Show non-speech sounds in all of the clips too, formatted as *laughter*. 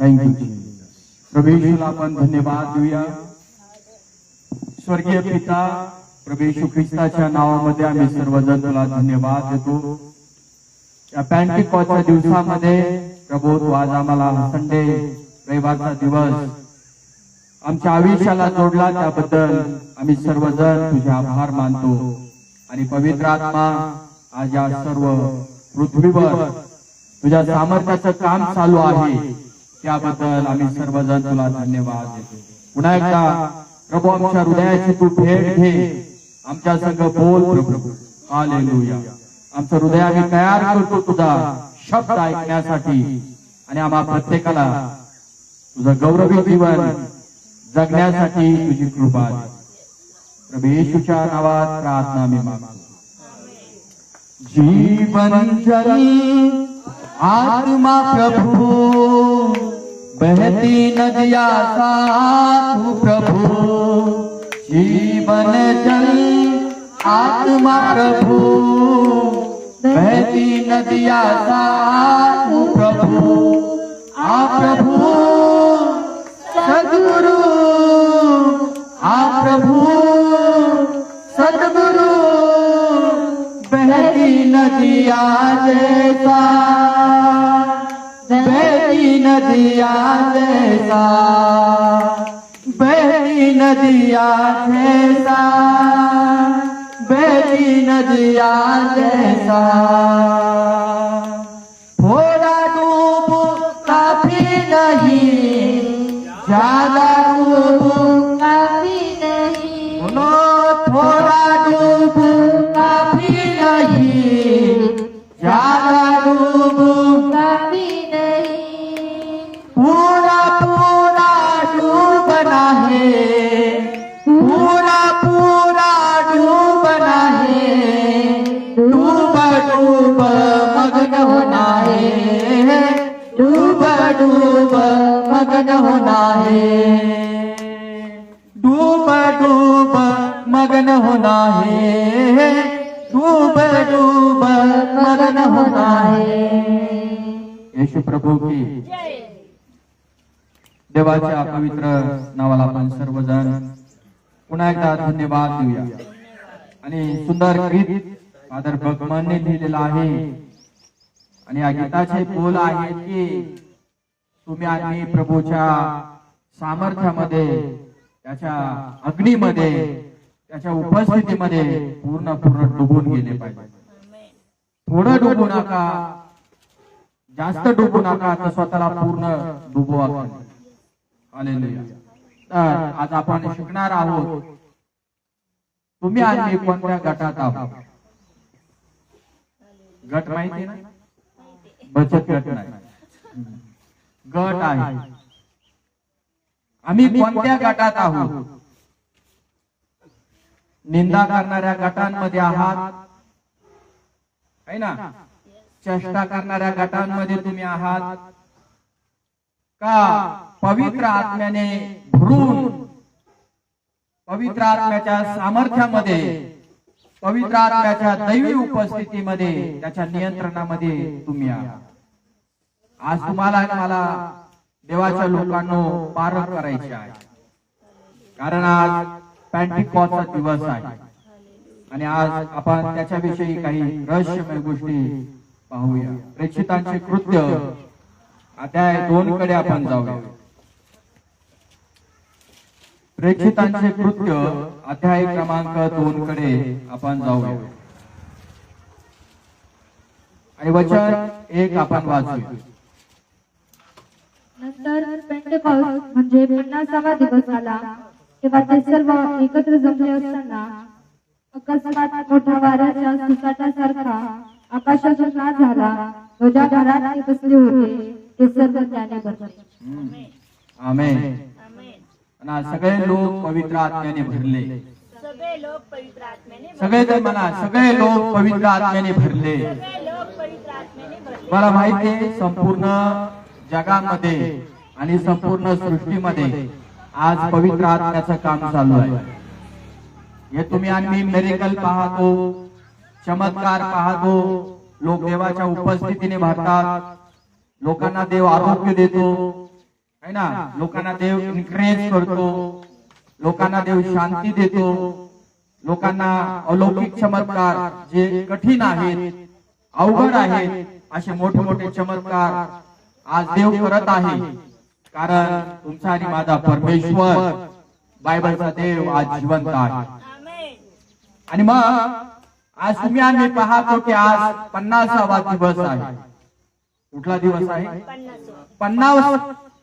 Thank you प्रभेशूला आपण धन्यवाद देऊया. स्वर्गीय पिता प्रभेशू ख्रिस्ताच्या नावामध्ये आम्ही सर्वजण तुला धन्यवाद देतो. या पॅन्टिकॉच्या दिवसामध्ये प्रभू तू आज आम्हाला संडे रविवारचा दिवस आमच्या आयुष्याला जोडला. त्याबद्दल आम्ही सर्वजण तुझे आभार मानतो. आणि पवित्र आत्मा आज या सर्व पृथ्वीवर तुझ्या सामर्थ्याचं काम चालू आहे. त्याबद्दल आम्ही सर्वजण तुला धन्यवाद देतो. पुन्हा एकदा प्रभू आमच्या हृदयाची तू भेट घे. आमच्या संघ बोल प्रभू. हालेलुया. आमचं हृदय आम्ही तयार करतो तुझा शब्द ऐकण्यासाठी. आणि आम्हा प्रत्येकाला तुझं गौरवी जीवन जगण्यासाठी तुझी कृपा दे. प्रभू येशूच्या नावात प्रार्थना मी मागतो. जीवन जल आत्मा प्रभू बहती नदिया साधु प्रभु। जीवन जल आत्मा प्रभु। बहती नदिया साधु प्रभु। आ प्रभु सदगुरु। आ प्रभु सदगुरु। बहती नदिया जैसा नदिया जैसा बहती नदिया जैसा बहती नदिया जैसा थोड़ा डूब काफी नहीं ज्यादा प्रभू की देवाच्या पवित्र नावाला आपण सर्वजण पुन्हा एकदा धन्यवाद देऊया. आणि सुंदर गीत फादर भगवानने लिहिलेलं आहे. आणि या गीताचे बोल आहेत की तुम्ही आम्ही प्रभूच्या सामर्थ्यामध्ये त्याच्या अग्नीमध्ये त्याच्या उपस्थितीमध्ये पूर्ण पूर्ण डुबून गेले पाहिजे. थोडं डुबू नका जास्त डुबू नका तर स्वतःला पूर्ण डुबवा तर आज आपण शिकणार आहोत तुम्ही मी कोणत्या गटात आहोत? गट माहिती ना बचत गट नाही. गट आहे. आम्ही कोणत्या गटात आहोत? निंदा करणाऱ्या गटांमध्ये आहात? आहे ना? चेष्टा करणाऱ्या गटांमध्ये तुम्ही आहात. का? पवित्र आत्म्याने भरून पवित्र आत्म्याच्या सामर्थ्यामध्ये पवित्र आत्म्याच्या दैवी उपस्थितीमध्ये त्याच्या नियंत्रणामध्ये तुम्ही आहात. आज तुम्हाला मला देवाच्या लोकांना पारख करायचे आहे. कारण आज पॅन्टिकॉचा दिवस आहे. आणि आज आपण त्याच्याविषयी काही रहस्यमय गोष्टी पाहूया. प्रेक्षितांचे कृत्य. अध्याय दोन कडे आपण जाऊया. प्रेक्षितांचे कृत्य अध्याय क्रमांक दोन कडे आपण जाऊया. आणि वचन एक आपण वाचूया. नंतर पेंटेकॉस्ट म्हणजे पन्नासावा दिवस आला तेव्हा ते सर्व एकत्र जमले असताना अकस्मात मोठ्या वाऱ्याच्या सुसाटासारखा आकाशाचा नाद झाला. ज्या घरात ते बसले होते. ते सर्व त्याने भरले आमेन. आणि आज सगळे लोक पवित्र आत्म्याने भरले. सगळे लोक पवित्र आत्म्याने भरले. सगळे जण म्हणा सगळे लोक पवित्र आत्म्याने भरले. मला माहिती आहे संपूर्ण जगामध्ये आणि संपूर्ण सृष्टीमध्ये आज पवित्र आत्म्याचं काम चालू आहे. हे तुम्ही आणि मी मेरिकल पाहतो. चमत्कार पाहतो. लोक देवाच्या उपस्थितीने भरतात. लोकांना देव आरोग्य देतो. है ना? लोकांना देव इन्करेज करतो. लोकांना देव शांती देतो. लोकांना अलौकिक चमत्कार जे कठीण आहेत अवघड आहेत असे मोठे मोठे चमत्कार आज देव करत आहे. कारण तुमचा आणि माझा परमेश्वर बायबलचा देव आज जिवंत आहे. आणि मग आज तुम्ही आम्ही पाहतो की आज पन्नासावा दिवस आहे. कुठला दिवस आहे? पन्नास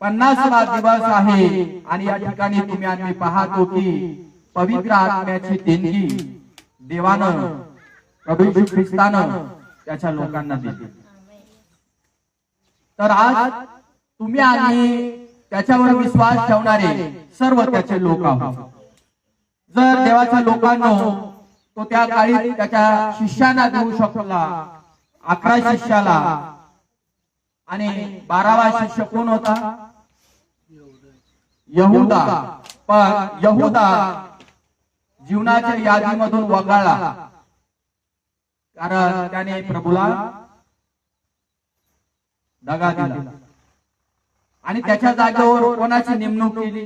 पन्नास पन्नासवा दिवस आहे. आणि या ठिकाणी तुम्ही आम्ही पाहतो की पवित्र आत्म्याची देणगी देवानं प्रभू ख्रिस्तानं त्याच्या लोकांना दिली. तर आज तुम्ही आणि त्याच्यावर विश्वास ठेवणारे सर्व त्याचे लोक आहोत. जर देवाच्या लोकांनो तो त्या काळी त्याच्या शिष्यांना देऊ शकला. अकरा शिष्याला. आणि बारावा शिष्य कोण होता? यहुदा. पण यहुदा जीवनाच्या यादीमधून वगळला. कारण त्याने प्रभूला दगा दिला. आणि त्याच्या जागेवर कोणाची नेमणूक केली?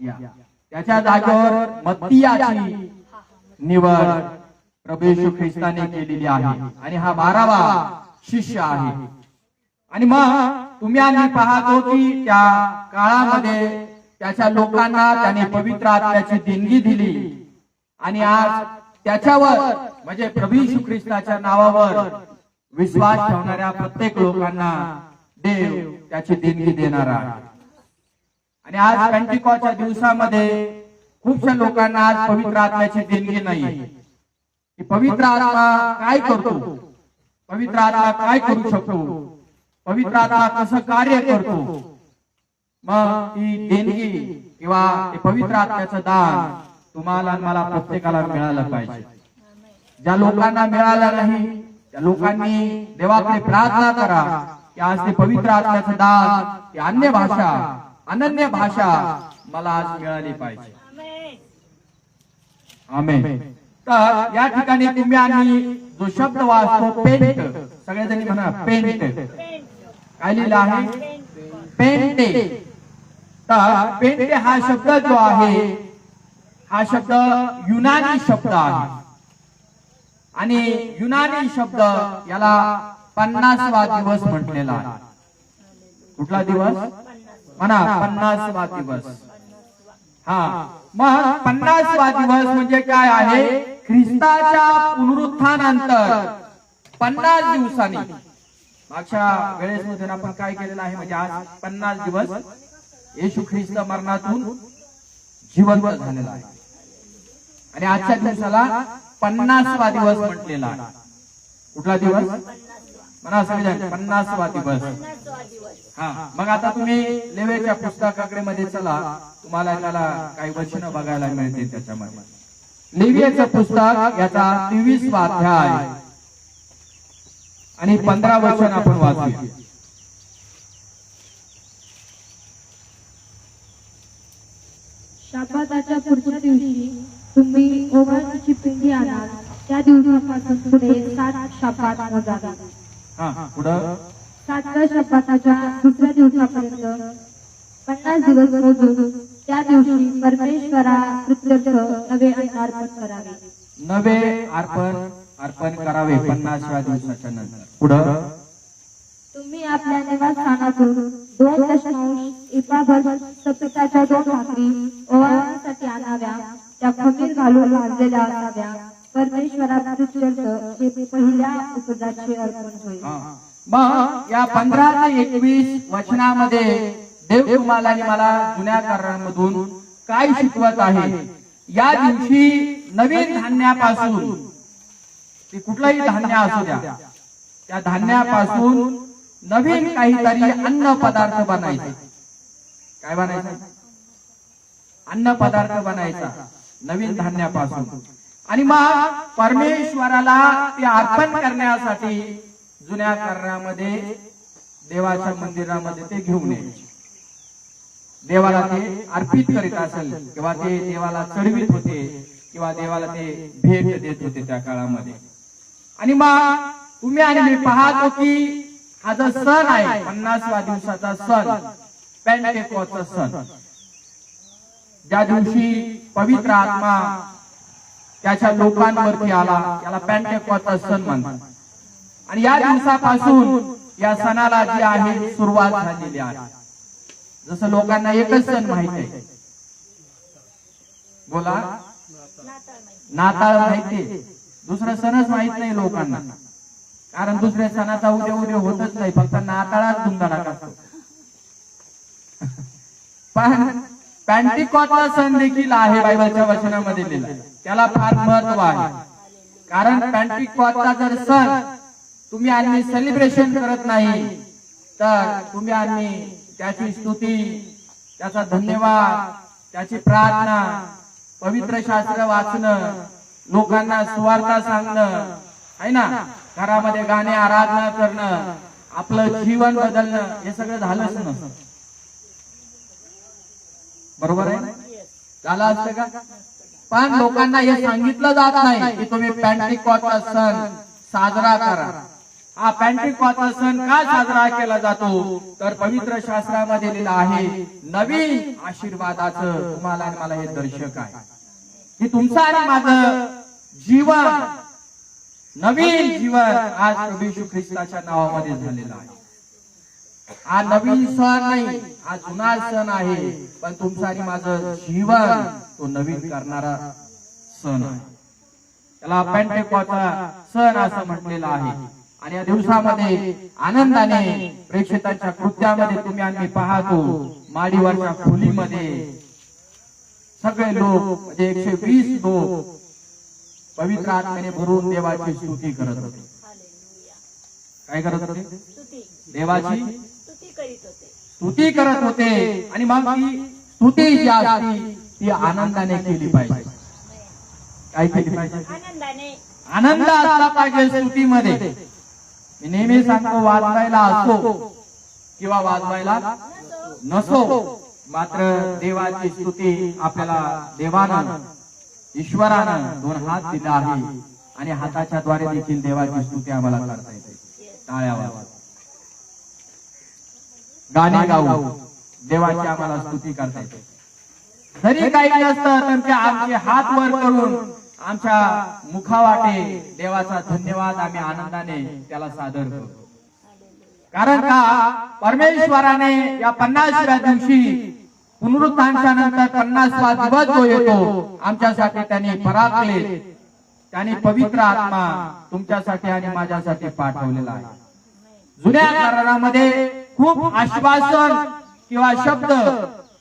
या. त्याच्या जागेवर मत्तियाची निवड प्रभेशू ख्रिस्ताने केलेली आहे. आणि हा बारावा शिष्य आहे. आणि मग तुम्ही आम्ही पाहतो की त्या काळामध्ये त्याच्या लोकांना त्याने पवित्र आत्म्याची देणगी दिली. आणि आज त्याच्यावर म्हणजे प्रभू श्री ख्रिस्ताच्या नावावर विश्वास ठेवणाऱ्या प्रत्येक लोकांना देव त्याची देणगी देणार आहे. आणि आज पेंटिकॉच्या दिवसामध्ये खूपशा लोकांना आज पवित्र आत्म्याची देणगी नाही. की पवित्र आत्मा काय करतो? पवित्र आत्मा काय करू शकतो? पवित्र आत्मा कसं कार्य करतो? मग ती देणगी किंवा पवित्र आत्म्याचं दान तुम्हाला मला प्रत्येकाला मिळालं पाहिजे. ज्या लोकांना मिळालं नाही त्या लोकांनी देवाकडे प्रार्थना करा की आज ते पवित्र आत्म्याचं दान ती अन्य भाषा अनन्य भाषा मला आज मिळाली पाहिजे. आमेन. तर या ठिकाणी तुम्ही आणि जो शब्द वाचतो पेंट. सगळेजणी म्हणा पेंट. काय लिहिलं आहे? पेंट पेंटे. तर पेंटे हा शब्द जो आहे हा शब्द युनानी शब्द आहे. आणि युनानी शब्द याला पन्नासवा दिवस म्हटलेला आहे. कुठला दिवस? म्हणा पन्नासवा दिवस. हा. मग पन्नासवा दिवस म्हणजे काय आहे? ख्रिस्ताच्या पुनरुत्थानानंतर. पन्नास दिवसांनी. मागच्या वेळेस मध्ये आपण काय केलेलं आहे म्हणजे आज पन्नास दिवस येशू ख्रिस्त मरणातून जिवंत झालेला आहे. आणि आजच्या दिवसाला पन्नासवा दिवस म्हटलेला आहे. कुठला दिवस? म्हणा सगळेजण पन्नासवा दिवस हा मग आता तुम्ही लेवेच्या पुस्तकाकडे मध्ये चला. तुम्हाला त्याला काही वचन बघायला मिळते त्याच्यामध्ये. लेवियाचं पुस्तक याचा तेवीस अध्याय. आणि पंधरा वचन आपण वाचूया. शापाताच्या पुढच्या दिवशी तुम्ही ओवाळणीची पिंडी आणाल. त्या दिवसापासून पुढे सात शापात मोजावे. पुढं? सातव्या शपथाच्या दुसऱ्या दिवसापर्यंत पन्नास दिवस मोजून त्या दिवशी परमेश्वरा प्रत्यर्थ नवे अर्पण करावे. नवे अर्पण अर्पण करावे पन्नासव्या दिवसाच्या नंतर. पुढं? तुम्ही आपल्या निवासस्थानातून दोन दशमांश इपाभर सप्ताच्या दोन भाकरी ओवाळण्यासाठी आणाव्या त्या खमीर घालून भाजलेल्या असाव्या. मग या पंधरा ते एकवीस वचनामध्ये देव तुम्हाला आणि मला जुन्या कारणांमधून काय शिकवत आहे? या दिवशी नवीन धान्यापासून ते कुठलंही धान्य असू द्या त्या धान्यापासून नवीन काहीतरी अन्न पदार्थ बनायचे. काय बनायचं? अन्न पदार्थ बनायचा नवीन धान्यापासून. आणि मग परमेश्वराला ते अर्पण करण्यासाठी जुन्या कारणामध्ये देवाच्या मंदिरामध्ये ते घेऊन यायचे. देवाला ते अर्पित करीत असेल किंवा ते देवाला चढवित होते किंवा देवाला ते भेट देत होते त्या काळामध्ये. आणि मग तुम्ही आणि मी पाहतो की हा जो सण आहे पन्नासव्या दिवसाचा सण पॅन्टेकोचा सण ज्या दिवशी पवित्र आत्मा त्याच्या लोकांवरती आला. याला पॅन्टेकॉचा सण म्हणतात. आणि या दिवसापासून या सणाला जी आहे सुरुवात झालेली आहे. जसं लोकांना एकच सण माहीत आहे. बोला. नाताळ माहिती नाताळ दुसरा सणच माहीत नाही लोकांना. कारण दुसऱ्या सणाचा उद्या उद्या होतच नाही. फक्त नाताळात धुमधडाका असतो. पण पॅन्टिकॉचा सण देखील आहे बायबलच्या वचनामध्ये लिहिला. त्याला फार महत्त्व आहे. कारण पॅन्टिकॉटचा जर सण तुम्ही आणि सेलिब्रेशन करत नाही तर तुम्ही आणि त्याची स्तुती त्याचा धन्यवाद त्याची प्रार्थना पवित्र शास्त्र वाचणं लोकांना सुवार्ता सांगणं आहे ना? घरामध्ये गाणे आराधना करणं आपलं जीवन बदलणं हे सगळं झालंच नसतं बरोबर आहे? झालं असतं का? पण लोकांना हे सांगितलं जात नाही. की तुम्ही पॅन्टिकॉटचा सण साजरा करा. हा पॅन्टिकॉटचा सण का साजरा केला जातो? तर पवित्र शास्त्रामध्ये लिहिलं आहे नवीन आशीर्वादाचं तुम्हाला आणि मला हे दर्शक आहे. की तुमचं आणि माझं जीवन नवीन जीवन आज प्रभू ख्रिस्ताच्या नावामध्ये झालेलं आहे. हा नवीन सण नाही हा जुना सण आहे पण तुमचं आणि माझं जीवन तो नवीन करणारा सण आहे. त्याला पेंटेकॉचा सण असं म्हटलेलं आहे. आणि या दिवसामध्ये आनंदाने प्रेक्षकांच्या कृत्यामध्ये तुम्ही आम्ही पाहतो. माडीवरच्या खोलीमध्ये सगळे लोक म्हणजे एकशे वीस लोक पवित्र आत्म्याने भरून देवाची स्तुती करत होते. हालेलुया काय करत होते? स्तुती. देवाची स्तुती करीत होते. स्तुती करत होते. आणि मग स्तुती जी असती ती आनंदाने केली पाहिजे. काय केली पाहिजे? आनंदाने. आनंद असला पाहिजे स्तुतीमध्ये मी नेहमी सांगतो वाजवायला असो किंवा वाजवायला नसो. मात्र देवाची स्तुती आपल्याला देवानं ईश्वरानं दोन हात दिला आहे. आणि हाताच्या द्वारे देखील देवाची स्तुती आम्हाला करता येते. टाळ्या वाजवा. गाणे गाऊ. देवाची आम्हाला स्तुती करता येते. जरी काही नसतं तर ते आमचे हात वर करून आमच्या मुखावाटे देवाचा धन्यवाद आम्ही आनंदाने त्याला सादर करतो. कारण का? परमेश्वराने या पन्नासव्या दिवशी पुनरुत्थानच्या नंतर पन्नासवा दिवस जो येतो आमच्यासाठी त्यांनी पराकले त्यांनी पवित्र आत्मा तुमच्यासाठी आणि माझ्यासाठी पाठवलेला आहे. जुन्या करारामध्ये खूप आश्वासन किंवा शब्द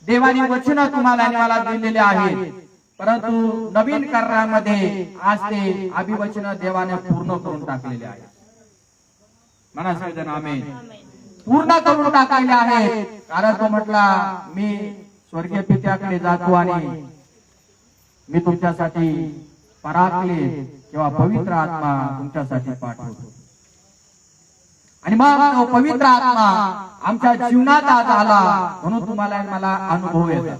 देवानी वचन तुम्हाला आणि मला दिलेले आहेत. परंतु नवीन करारामध्ये आज ते अभिवचन देवाने पूर्ण करून टाकलेले आहे म्हणा सगळेजण पूर्ण करून टाकलेले आहेत. कारण तो म्हटला मी स्वर्गीय पित्याकडे जातो आणि मी तुमच्यासाठी पराकले किंवा पवित्र आत्मा तुमच्यासाठी पाठवतो. आणि मग तो पवित्र आत्मा आमच्या जीवनात आज आला म्हणून तुम्हाला मला अनुभव येतात.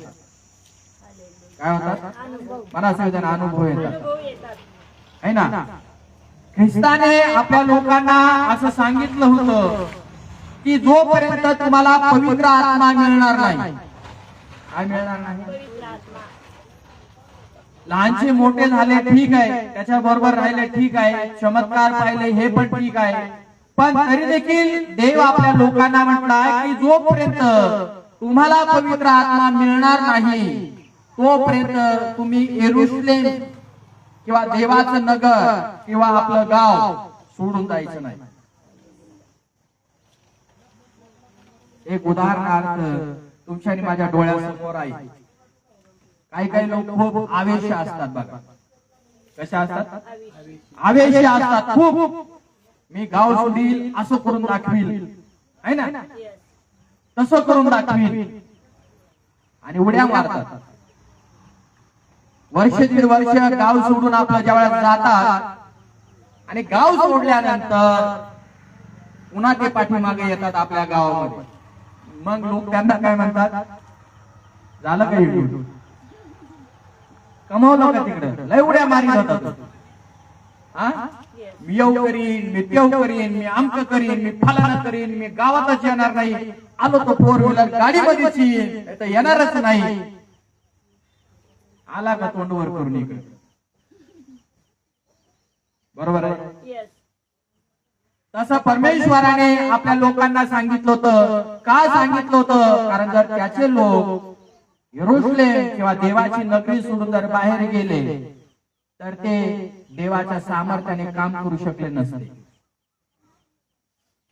काय होतात मला सगळेजण अनुभव येतात अनुभव येतात. है ना? ख्रिस्ताने आपल्या लोकांना असं सांगितलं होतं की जोपर्यंत तुम्हाला पवित्र आत्मा मिळणार नाही. काय मिळणार नाही? लहानचे मोठे झाले ठीक आहे. त्याच्या बरोबर राहिले ठीक आहे. चमत्कार पाहिले हे पण ठीक आहे. पण तरी देखील देव आपल्या लोकांना म्हटलाय की जोपर्यंत तुम्हाला पवित्र आत्मा मिळणार नाही तोपर्यंत तुम्ही एरुसलेम किंवा देवाचं नगर किंवा आपलं गाव सोडून जायचं नाही. एक उदाहरणार्थ तुमच्या आणि माझ्या डोळ्यासमोर आहे काही काही लोक खूप आवेश असतात बघा. कशा असतात? आवेश असतात. खूप. मी गाव सोडील असं करून दाखवील. आहे ना? तसं करून दाखवील. आणि उड्या मारतात. वर्ष दीड वर्ष गाव सोडून आपलं ज्यावेळेस जातात. आणि गाव सोडल्यानंतर पुन्हा ते पाठीमागे येतात आपल्या गावामध्ये. मग लोक त्यांना काय म्हणतात? झालं काही कमवलं कमावलं का तिकडे? लय उड्या मारी जातात हा? मी येऊ करीन मी तेव करीन मी आमक करीन मी फलाना करीन मी गावातच येणार नाही. आलो तो फोर व्हीलर गाडीमध्येच तर येणारच नाही. आला का तोंडवर करून इकडे? बरोबर आहे? तसं परमेश्वराने आपल्या लोकांना सांगितलं होतं. का सांगितलं होतं? कारण जर त्याचे लोक यरुशलेम किंवा देवाची नगरी सोडून जर बाहेर गेले तर ते देवाच्या सामर्थ्याने काम करू शकले नसते.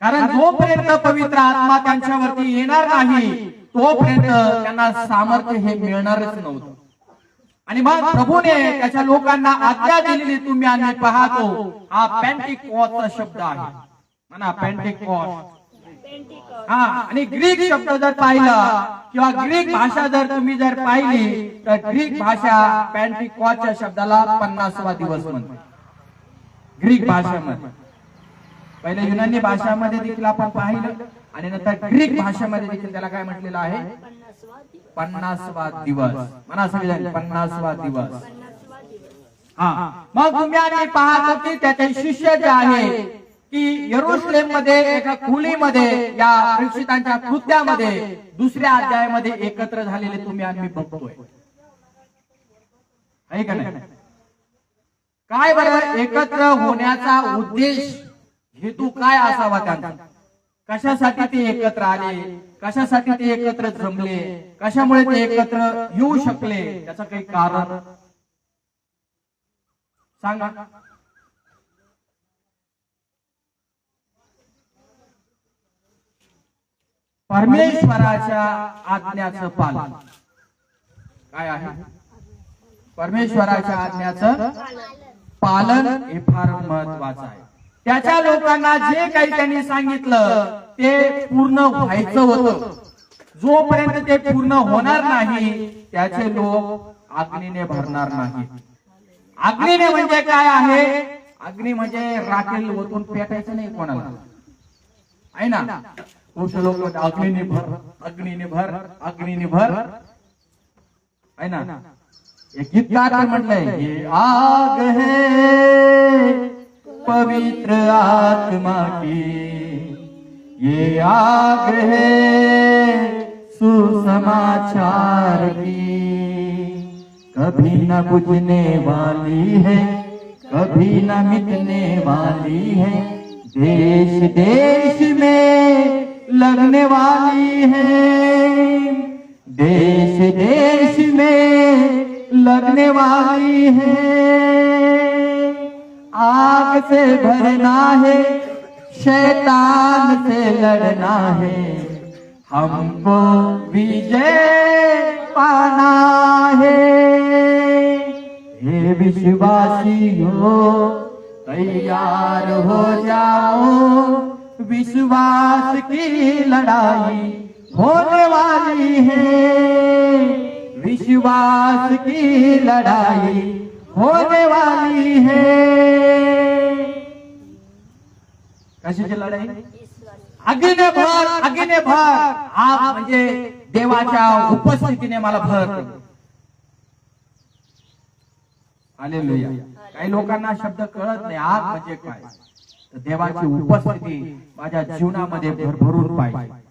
कारण जोपर्यंत पवित्र आत्मा त्यांच्यावरती येणार नाही तोपर्यंत त्यांना सामर्थ्य हे मिळणारच नव्हतं. आणि मग प्रभूने त्याच्या लोकांना आज्ञा दिलेली तुम्ही आम्ही पाहतो हा पॅन्टिकॉसचा शब्द आहे. म्हणा पॅन्टिकॉस पेंटिकॉस्ट हा आणि ग्रीक शब्द जर पाहिला किंवा ग्रीक भाषा जर तुम्ही जर पाहिली तर ग्रीक भाषा पॅन्टिकॉसच्या शब्दाला पन्नासवा दिवस म्हणते ग्रीक भाषेमध्ये पहिले युनानी भाषामध्ये देखील आपण पाहिलं आणि नंतर ग्रीक भाषेमध्ये देखील त्याला काय म्हटलेलं आहे? पन्नासवा दिवस. म्हणा सगळे पन्नासवा दिवस. पन्नासवा दिवस. हा. मग तुम्ही आम्ही पाहतो की त्याचे शिष्य जे आहे की यरुशलेममध्ये एका खोलीमध्ये या प्रेक्षितांच्या कृत्यामध्ये दुसऱ्या अध्यायामध्ये एकत्र झालेले तुम्ही आम्ही बघतोय. आहे का नाही? काय बरं? एकत्र होण्याचा उद्देश हेतू काय असावा त्यांचा? कशासाठी ते एकत्र आले? कशासाठी ते एकत्र जमले? कशामुळे ते एकत्र येऊ शकले? त्याचं काही कारण सांगा. परमेश्वराच्या आज्ञाचं पालन. काय आहे? परमेश्वराच्या आज्ञाचं पालन हे फार महत्वाचं आहे. त्याच्या लोकांना जे काही त्यांनी सांगितलं ते पूर्ण व्हायचं होतं. जोपर्यंत ते पूर्ण होणार नाही त्याचे लोक अग्नीने भरणार नाही अग्नीने म्हणजे काय आहे? अग्नी म्हणजे राखेल ओतून पेटायचं नाही कोणाला. आहे ना? खूप लोक म्हणतात, अग्नीने भर अग्नीने भर अग्नीने भर आहे ना एक गीतकार म्हटलंय ये आग है। पवित्र आत्मा की ये आग है। सुसमाचार की कभी न बुझने वाली है कभी न मिटने वाली है। देश देश में लगने वाली है। देश देश में लगने वाली है। आग से भरना है शैतान से लड़ना है। हमको विजय पाना है। हे विश्वासी हो तैयार हो जाओ। विश्वास की लड़ाई होने वाली है। विश्वास की लड़ाई होने वाली है। कशाची लढाई ईश्वर अग्नीने भर अग्नीने भर। आप म्हणजे देवाच्या उपस्थितीने मला भर हालेलुया. काही लोकांना शब्द कळत नाही. आग म्हणजे काय? देवाची उपस्थिती माझ्या जीवनामध्ये भरभरून पाहिजे.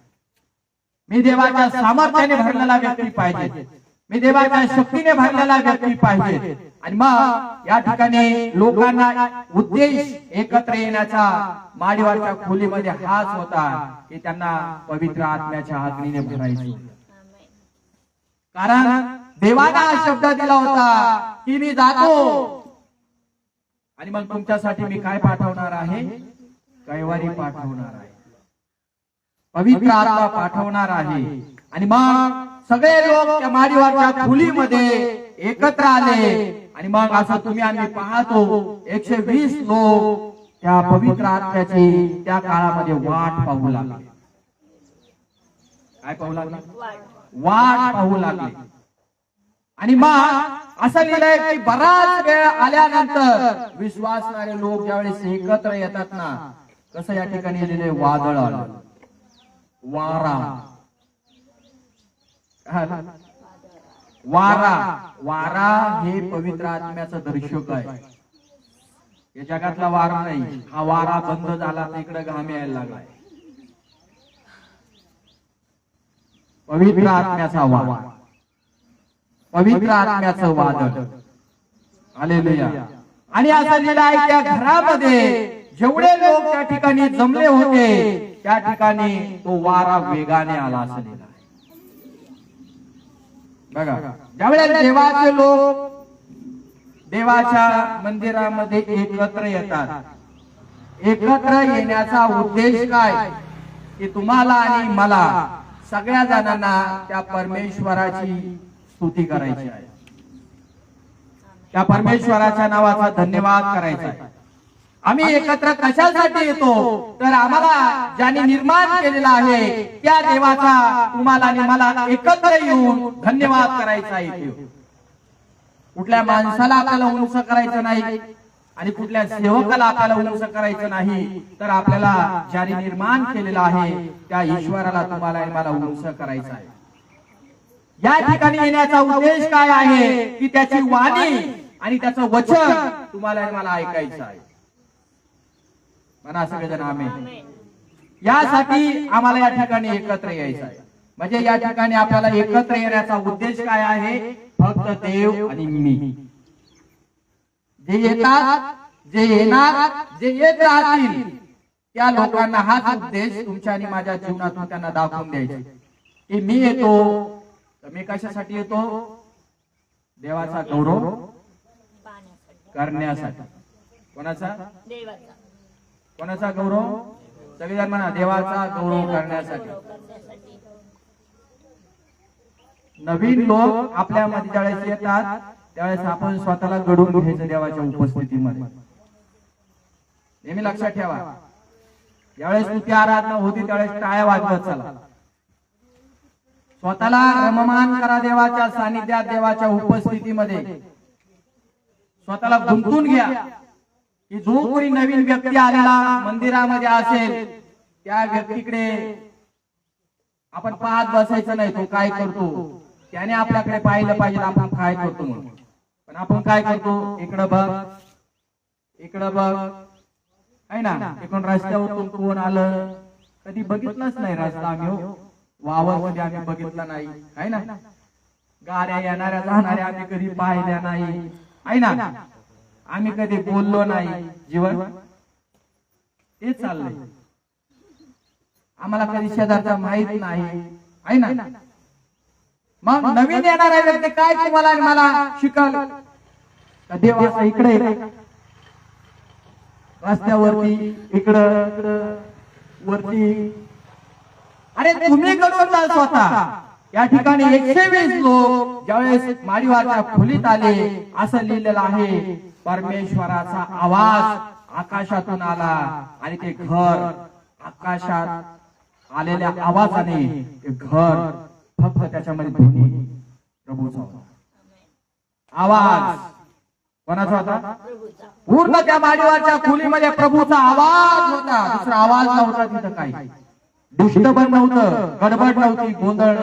मी देवाच्या सामर्थ्याने भरलेला व्यक्ती पाहिजे. मी देवाच्या शक्तीने भरलेला व्यक्ती पाहिजे. आणि मग या ठिकाणी लोकांना उद्देश एकत्र येण्याचा माडीवारच्या खोलीमध्ये हाच होता की त्यांना पवित्र आत्म्याच्या अग्नीने भरायचे. कारण देवाना शब्द दिला होता की मी जातो आणि मग तुमच्यासाठी मी काय पाठवणार आहे? कैवारी पाठवणार आहे. पवित्र आत्मा पाठवणार आहे. आणि मग सगळे लोक त्या माडीवारच्या खुलीमध्ये एकत्र आले. आणि मग असं तुम्ही आम्ही पाहतो एकशे वीस लोक त्या पवित्र आत्म्याची त्या काळामध्ये वाट पाहू लागले. काय पाहू लागले? वाट पाहू लागले. आणि मग असं लिहिलंय की बराच वेळ आल्यानंतर विश्वासणारे लोक ज्यावेळेस एकत्र येतात ना कसं या ठिकाणी लिहिले वादळ आलं. वारा. वारा. वारा हे पवित्र आत्म्याचं दर्शक आहे. या जगातला वारा नाही. हा वारा बंद झाला तर इकडे घाम यायला लागलाय पवित्र आत्म्याचा वारा. पवित्र आत्म्याचं वादळ हालेलुया. आणि असं लिहिलं आहे त्या घरामध्ये जेवढे लोक त्या ठिकाणी जमले होते त्या ठिकाणी तो वारा वेगाने आला असं लिहिलं आहे. बघा ज्यावेळेस देवाचे लोक देवाच्या मंदिरामध्ये एकत्र येतात एकत्र येण्याचा उद्देश काय? की तुम्हाला आणि मला सगळ्या जणांना त्या परमेश्वराची स्तुती करायची आहे. त्या परमेश्वराच्या नावाचा धन्यवाद करायचा आहे. आम्ही एकत्र कशासाठी येतो? तर आम्हाला ज्याने निर्माण केलेला आहे त्या देवाचा तुम्हाला आणि मला एकत्र येऊन धन्यवाद करायचा आहे कुठल्या माणसाला आपल्याला उंच करायचं नाही आणि कुठल्या सेवकाला आपल्याला उंच करायचं नाही तर आपल्याला ज्याने निर्माण केलेला आहे त्या ईश्वराला तुम्हाला आणि मला उंच करायचं आहे. या ठिकाणी येण्याचा उद्देश काय आहे? की त्याची वाणी आणि त्याचं वचन तुम्हाला मला ऐकायचं आहे. म्हणा सगळेजण आम्ही यासाठी आम्हाला या ठिकाणी एकत्र यायचं आहे. म्हणजे या ठिकाणी आपल्याला एकत्र येण्याचा उद्देश काय आहे? फक्त देव आणि मी. जे येतात जे येणार जे येत राहतील त्या लोकांना हाच उद्देश तुमच्या आणि माझ्या जीवनातून त्यांना दाखवून द्यायचा की मी येतो तर मी कशासाठी येतो? देवाचा गौरव करण्यासाठी. कोणाचा? देवाचा. कोणाचा गौरव? सगळेजण म्हणा देवाचा गौरव करण्यासाठी. नवीन लोक आपल्यामध्ये ज्यावेळेस येतात त्यावेळेस आपण स्वतःला घडून घ्यायचं देवाच्या उपस्थितीमध्ये. नेहमी लक्षात ठेवा. ज्यावेळेस तुझी आराधना होती त्यावेळेस टाळ्या वाजवत चला. स्वतःला रममान करा देवाच्या सानिध्यात देवाच्या उपस्थितीमध्ये. स्वतःला गुंतून घ्या. की जो कोणी नवीन व्यक्ती आलेला मंदिरामध्ये असेल त्या व्यक्तीकडे आपण पाहत बसायचं नाही तो काय करतो? त्याने आपल्याकडे पाहिलं पाहिजे आपण काय करतो म्हणून. पण आपण काय करतो? इकडं बघ. इकडं बघ. आहे ना? एकूण रस्त्यावरून कोण आलं? कधी बघितलंच नाही रस्ता आम्ही हो. वावर मध्ये आम्ही बघितला नाही आहे ना? गाड्या येणाऱ्या जाणाऱ्या आम्ही कधी पाहिल्या नाही आहे ना? आम्ही कधी बोललो नाही जीवन? ते चाललंय. आम्हाला कधी शेजारचा माहीत नाही आहे ना? मग नवीन येणारा व्यक्ती काय तुम्हाला मला शिकल? देवा इकडे रस्त्यावरती इकडं इकडं वरती अरे तुम्ही घडवून जा स्वतः. या ठिकाणी एकशे वीस लोक ज्यावेळेस माडीवारच्या खोलीत आले असं लिहिलेलं आहे परमेश्वराचा आवाज आकाशातून आला आणि ते घर आकाशात आलेल्या आवाजाने ते घर फक्त त्याच्यामध्ये ध्वनी प्रभूचा होता आवाज. कोणाचा होता? पूर्ण त्या माडीवरच्या खोलीमध्ये प्रभूचा आवाज होता. दुसरा आवाज नव्हता तिथं काही. डिस्टर्बन नव्हतं गडबड नव्हती गोंधळ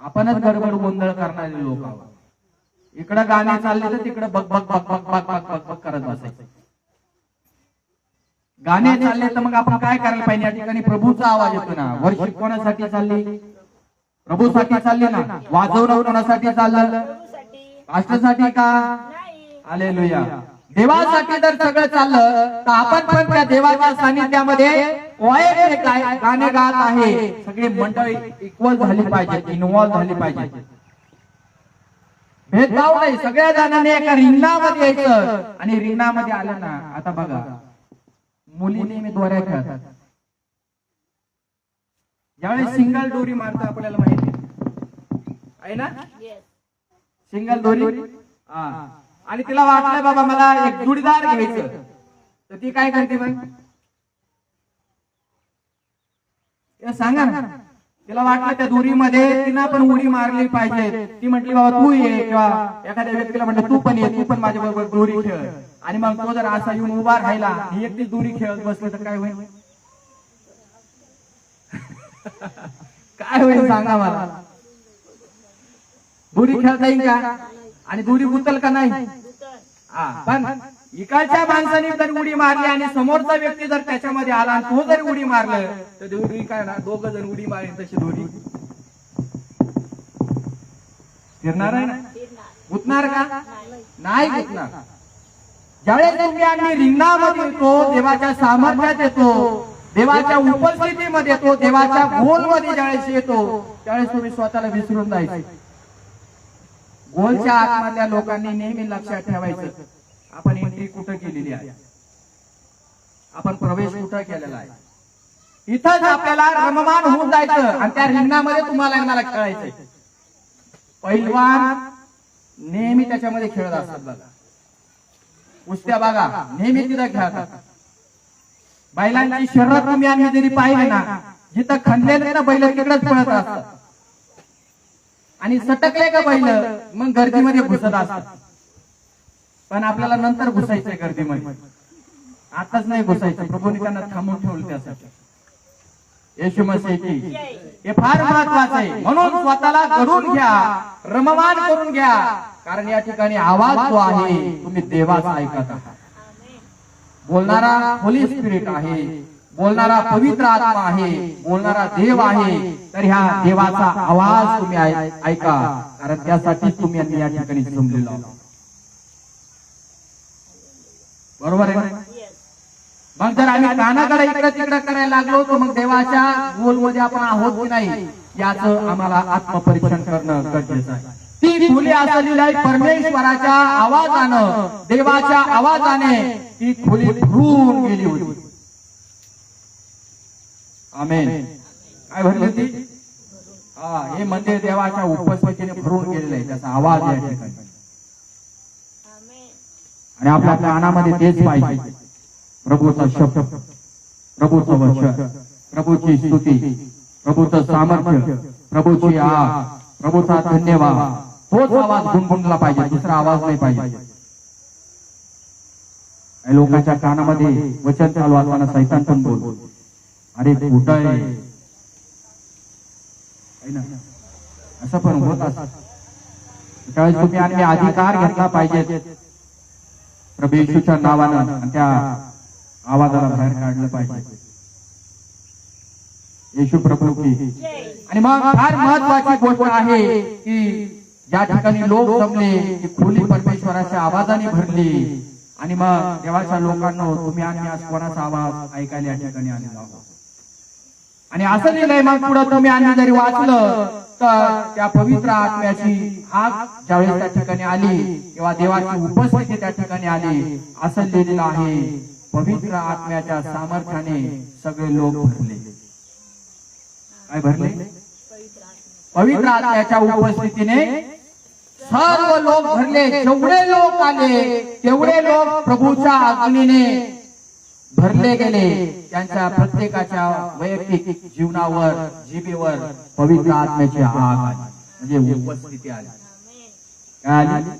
आपणच गडबड गोंधळ करणारे लोक इकडं गाणे चालले तर तिकडं बक बक बक बक बक बक बक बक करत बसायचं. गाणे चालले तर मग आपण काय करायला पाहिजे? या ठिकाणी प्रभूचा आवाज येतो ना. वर्षिप कोणासाठी चालली? प्रभूसाठी चालली ना. वाजवणं कोणासाठी चाललं. राष्ट्रासाठी का? आलेलुया देवासाठी जर सगळं चाललं तर आपण पण त्या देवाच्या सानिध्यामध्ये गाणे गात आहे. सगळी मंडळी इक्वल झाली पाहिजे इन्व्हॉल्व झाली पाहिजे भेदभाव नाही सगळ्या जणांनी एका रिंगणामध्ये यायचं. आणि रिंगणामध्ये आलं ना आता बघा. मुली नेहमी दोऱ्या खेळतात. ज्यावेळेस सिंगल दोरी मारतं आपल्याला माहिती आहे. ना? सिंगल दोरी हा. आणि तिला वाटलं बाबा मला एक जुडीदार घ्यायचं. तर ती काय करते मग? सांगा ना. तिला वाटलं त्या दोरीमध्ये तिनं पण उडी मारली पाहिजे. ती म्हटली बाबा तू ये किंवा एखाद्या व्यक्तीला म्हटलं तू पण ये तू पण माझ्या बरोबर दोरी खेळ. आणि मग तो जर असा येऊन उभा राहिला ही एकटी दोरी खेळत बसली तर काय होईल? *laughs* काय होईल सांगा मला. दोरी खेळता येईल का? आणि दोरी गुतल का नाही? पण इकडच्या माणसाने जर उडी मारली आणि समोरचा व्यक्ती जर त्याच्यामध्ये आला आणि तो जर उडी मारलं तर दोरी काय ना दोघ जण उडी मारली तशी दोरी. फिरणार आहे ना? गुतणार का? नाही नाही गुतणार. ज्यावेळेस तुम्ही आम्ही रिंगणामध्ये येतो देवाच्या सामर्थ्यात येतो देवाच्या उपस्थितीमध्ये येतो देवाच्या गोलमध्ये ज्यावेळेस येतो त्यावेळेस तुम्ही स्वतःला विसरून जायचं. गोलच्या आतमधल्या लोकांनी नेहमी लक्षात ठेवायचं आपण एंट्री कुठं केलेली आहे? आपण प्रवेश कुठं केलेला आहे? इथंच आपल्याला रममान होऊन जायचं आणि त्या रिंगणामध्ये तुम्हाला यांना खेळायचंय. पैलवान नेहमी त्याच्यामध्ये खेळत असतात बघा. कुस्त्या बघा नेहमी तिथं खेळतात. बैलांची शर्यत तुम्ही आम्ही जरी पाहिली ना जिथं खणलेले ना बैल तिकडेच पळत असतात. आणि सटकले का बैल मग गर्दीमध्ये घुसत असतात. पण आपल्याला नंतर घुसायचंय गर्दीमध्ये. आताच नाही घुसायचं प्रभूने त्यांना थांबून ठेवलं त्यासाठी. येशू मसीची हे फार महत्वाचं आहे. म्हणून स्वतःला घडून घ्या. रममान करून घ्या. कारण या ठिकाणी आवाज जो आहे तुम्ही देवाचा ऐकत आहात. बोलणारा होली स्पिरिट आहे. बोलणारा पवित्र आत्मा आहे बोलणारा देव आहे तर ह्या देवाचा आवाज तुम्ही ऐका. कारण त्यासाठी तुम्ही आम्ही या ठिकाणी जमलेलो बरोबर आहे मग जर आम्ही कानाकडे इकडे तिकडे करायला लागलो तर मग देवाच्या गोलमध्ये आपण आहोत की नाही याचं आम्हाला आत्मपरीक्षण करणं गरजेचं आहे. ती खुली असलेली आहे परमेश्वराच्या आवाजानं देवाच्या आवाजाने ती खुली भरून गेली होती. आमेन. काय म्हणली होती? हा हे मंदिर देवाच्या उपस्थितीने भरून गेलेलं आहे. त्याचा आवाज या ठिकाणी. आणि आपल्या कानामध्ये तेच पाहिजे. प्रभूचा शब्द प्रभूचं वचन प्रभूची स्तुती प्रभूचं सामर्थ्य प्रभूची आ प्रभूचा धन्यवाद. तोच आवाज गुणगुणला पाहिजे दुसरा आवाज नाही पाहिजे. लोकांच्या कानामध्ये वचन चालू असताना सैतान पण बोल अरे कुठं आहे? ना? असं पण होत असत. त्यावेळेस तुम्ही आणि अधिकार घेतला पाहिजे. प्रभू येशूच्या नावानं त्या आवाजाला बाहेर काढलं पाहिजे. येशू प्रभू की. आणि मग फार महत्वाची गोष्ट आहे की ज्या ठिकाणी लोक जमले की खोली परमेश्वराच्या आवाजाने भरली. आणि मग देवाच्या लोकांना तुम्ही आम्ही आज कोणाचा आवाज ऐकायला या ठिकाणी आलेला आहोत? आणि असं लिहिलंय मग पुढे तुम्ही आणि जरी वाचलं तर त्या पवित्र आत्म्याची हाक ज्यावेळेस त्या ठिकाणी आली किंवा देवाची उपस्थिती त्या ठिकाणी आली असं लिहिलेलं आहे पवित्र आत्म्याच्या सामर्थ्याने सगळे लोक भरले. काय भरले? पवित्र आत्म्याच्या उपस्थितीने सर्व लोक भरले जेवढे लोक आले तेवढे लोक प्रभूच्या अग्नीने भरले गेले त्यांच्या प्रत्येकाच्या वैयक्तिक जीवनावर जीवेवर पवित्र आत्म्याची आग आली. म्हणजे उपस्थिती आली. काय आली?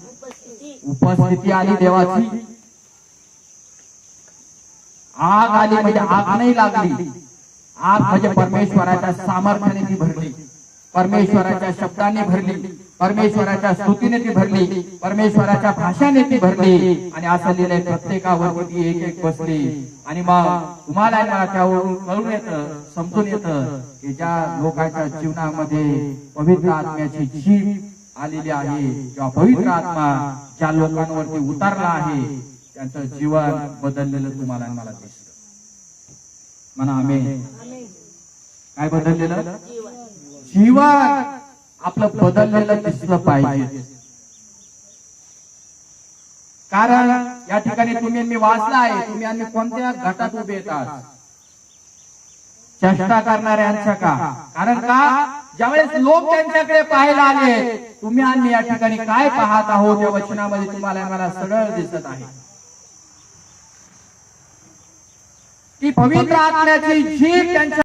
उपस्थिती आली देवाची. आग आली म्हणजे आग नाही लागली. आग म्हणजे परमेश्वराच्या सामर्थ्याने ती भरली. परमेश्वराच्या शब्दाने भरली. परमेश्वराच्या स्तुतीने ती भरली परमेश्वराच्या भाषाने ती भरली आणि असं लिहिलंय प्रत्येकावर ती एक एक बसली. आणि मग तुम्हाला मला त्यावरून कळून येतं समजून येतं की ज्या लोकांच्या जीवनामध्ये पवित्र आत्म्याची जीव आलेली आहे किंवा पवित्र आत्मा ज्या लोकांवरती उतरला आहे त्यांचं जीवन बदललेलं तुम्हाला मला दिसतं. म्हणा आम्ही काय बदललेलं? जीवन. आपलं बदललेलं दिसलं पाहिजे. कारण या ठिकाणी तुम्ही मी वाचला आहे तुम्ही आम्ही कोणत्या गटात उभे येतात चेष्टा करणाऱ्यांच्या का? कारण का? ज्यावेळेस लोक त्यांच्याकडे पाहायला आले तुम्ही आणि या ठिकाणी काय पाहत आहोत या वचनामध्ये तुम्हाला मला सरळ दिसत आहे. की पवित्र आत्म्याची जीभ त्यांच्या